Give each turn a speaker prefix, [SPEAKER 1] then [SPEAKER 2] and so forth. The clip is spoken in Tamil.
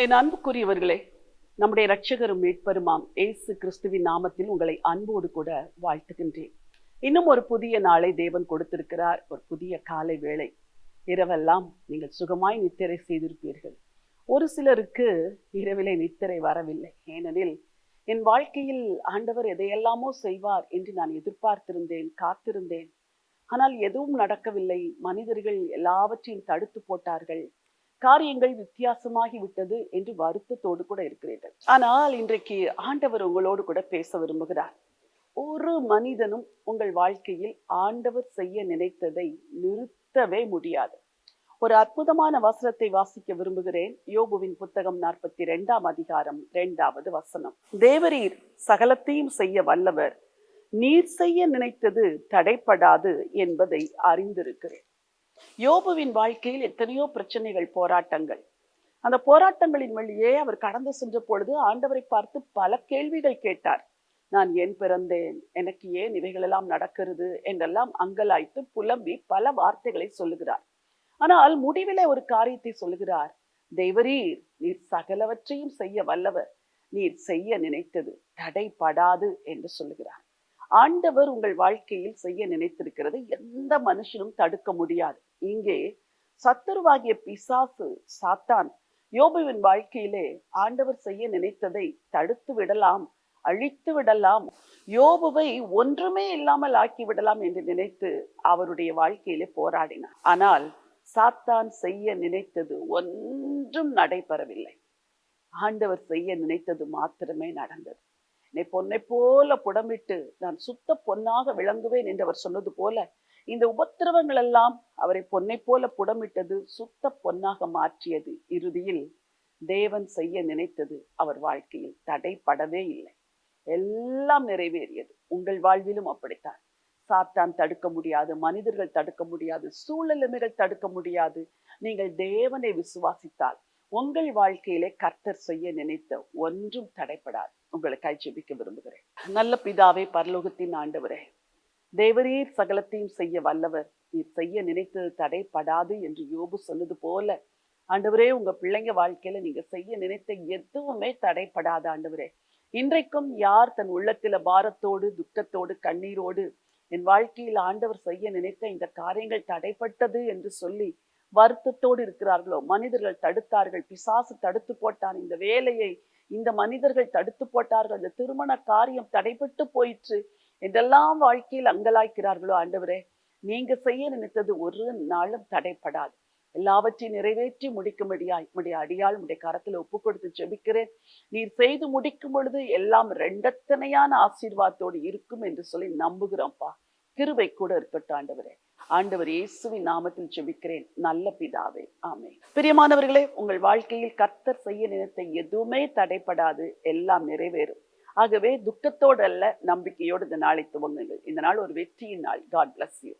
[SPEAKER 1] என் அன்புக்குரியவர்களே நம்முடைய இரட்சகரும் மீட்பருமாம் ஏசு கிறிஸ்துவின் நாமத்தில் உங்களை அன்போடு கூட வாழ்த்துகின்றேன். இன்னும் ஒரு புதிய நாளை தேவன் கொடுத்திருக்கிறார். ஒரு புதிய காலை வேளை. இரவெல்லாம் நீங்கள் சுகமாய் நித்திரை செய்திருப்பீர்கள். ஒரு சிலருக்கு இரவிலே நித்திரை வரவில்லை. ஏனெனில் என் வாழ்க்கையில் ஆண்டவர் எதையெல்லாமோ செய்வார் என்று நான் எதிர்பார்த்திருந்தேன் காத்திருந்தேன். ஆனால் எதுவும் நடக்கவில்லை. மனிதர்கள் எல்லாவற்றையும் தடுத்து போட்டார்கள். காரியங்கள் வித்தியாசமாகி விட்டது என்று வருத்தத்தோடு கூட இருக்கிறீர்கள். ஆனால் இன்றைக்கு ஆண்டவர் உங்களோடு கூட பேச விரும்புகிறார். ஒரு மனிதனும் உங்கள் வாழ்க்கையில் ஆண்டவர் செய்ய நினைத்ததை நிறுத்தவே முடியாது. ஒரு அற்புதமான வசனத்தை வாசிக்க விரும்புகிறேன். யோபுவின் புத்தகம் நாற்பத்தி ரெண்டாம் அதிகாரம் இரண்டாவது வசனம். தேவரீர் சகலத்தையும் செய்ய வல்லவர். நீர் செய்ய நினைத்தது தடைப்படாது என்பதை அறிந்திருக்கிறேன். யோபுவின் வாழ்க்கையில் எத்தனையோ பிரச்சனைகள் போராட்டங்கள். அந்த போராட்டங்களின் வழியே அவர் கடந்து சென்ற பொழுது ஆண்டவரை பார்த்து பல கேள்விகள் கேட்டார். நான் ஏன் பிறந்தேன்? எனக்கு ஏன் இவைகளெல்லாம் நடக்கிறது? என்றெல்லாம் அங்கலாய்த்து புலம்பி பல வார்த்தைகளை சொல்லுகிறார். ஆனால் முடிவில ஒரு காரியத்தை சொல்லுகிறார். தெய்வரீர் நீர் சகலவற்றையும் செய்ய வல்லவர். நீர் செய்ய நினைத்தது தடைபடாது என்று சொல்லுகிறார். ஆண்டவர் உங்கள் வாழ்க்கையில் செய்ய நினைத்திருக்கிறது. எந்த மனுஷனும் தடுக்க முடியாது. இங்கே சத்துருவாகிய பிசாசு சாத்தான் யோபுவின் வாழ்க்கையிலே ஆண்டவர் செய்ய நினைத்ததை தடுத்து விடலாம் அழித்து விடலாம் யோபுவை ஒன்றுமே இல்லாமல் ஆக்கி விடலாம் என்று நினைத்து அவருடைய வாழ்க்கையிலே போராடினார். ஆனால் சாத்தான் செய்ய நினைத்தது ஒன்றும் நடைபெறவில்லை. ஆண்டவர் செய்ய நினைத்தது மாத்திரமே நடந்தது. என்னை பொன்னை போல புடமிட்டு நான் சுத்த பொன்னாக விளங்குவேன் என்று அவர் சொன்னது போல இந்த உபத்திரவங்கள் எல்லாம் அவரை பொன்னை போல புடமிட்டது சுத்த பொன்னாக மாற்றியது. இறுதியில் தேவன் செய்ய நினைத்தது அவர் வாழ்க்கையில் தடைப்படவே இல்லை. எல்லாம் நிறைவேறியது. உங்கள் வாழ்விலும் அப்படித்தான். சாத்தான் தடுக்க முடியாது மனிதர்கள் தடுக்க முடியாது சூழ்நிலைமைகள் தடுக்க முடியாது. நீங்கள் தேவனை விசுவாசித்தால் உங்கள் வாழ்க்கையிலே கர்த்தர் செய்ய நினைத்த ஒன்றும் தடைப்படாது. உங்களுக்காய் ஜெபிக்க விரும்புகிறேன். நல்ல பிதாவே பரலோகத்தின் ஆண்டவரே தேவரீர் சகலத்தையும் செய்ய வல்லவர். நீர் செய்ய நினைத்தது தடைப்படாது என்று யோபு சொன்னது போல ஆண்டவரே உங்க பிள்ளைங்க வாழ்க்கையில நீங்க செய்ய நினைத்த எதுவுமே தடைப்படாத ஆண்டவரே. இன்றைக்கும் யார் தன் உள்ளத்துல பாரத்தோடு துக்கத்தோடு கண்ணீரோடு என் வாழ்க்கையில் ஆண்டவர் செய்ய நினைத்த இந்த காரியங்கள் தடைப்பட்டது என்று சொல்லி வருத்தத்தோடு இருக்கிறார்களோ? மனிதர்கள் தடுத்தார்கள் பிசாசு தடுத்து போட்டான். இந்த வேலையை இந்த மனிதர்கள் தடுத்து போட்டார்கள். இந்த திருமண காரியம் தடைபட்டு போயிற்று. என்றெல்லாம் வாழ்க்கையில் அங்கலாய்க்கிறார்களோ ஆண்டவரே நீங்க செய்ய நினைத்தது ஒரு நாளும் தடைப்படாது. எல்லாவற்றையும் நிறைவேற்றி முடிக்கும்படியாய் உடைய அடியால் உடைய கரத்தில் ஒப்பு கொடுத்து ஜெபிக்கிறேன். நீர் செய்து முடிக்கும் பொழுது எல்லாம் ரெண்டத்தனையான ஆசீர்வாதத்தோடு இருக்கும் என்று சொல்லி நம்புகிறோம்ப்பா. கிருவை கூட இருக்கட்டும் ஆண்டவரே. ஆண்டவர் இயேசுவின் நாமத்தில் செபிக்கிறேன் நல்ல பிதாவே. ஆமே பிரியமானவர்களே உங்கள் வாழ்க்கையில் கர்த்தர் செய்ய நினைத்த எதுவுமே தடைப்படாது. எல்லாம் நிறைவேறும். ஆகவே துக்கத்தோடு அல்ல நம்பிக்கையோடு இந்த நாளை துவங்குங்கள். இந்த நாள் ஒரு வெற்றியின் நாள். God bless you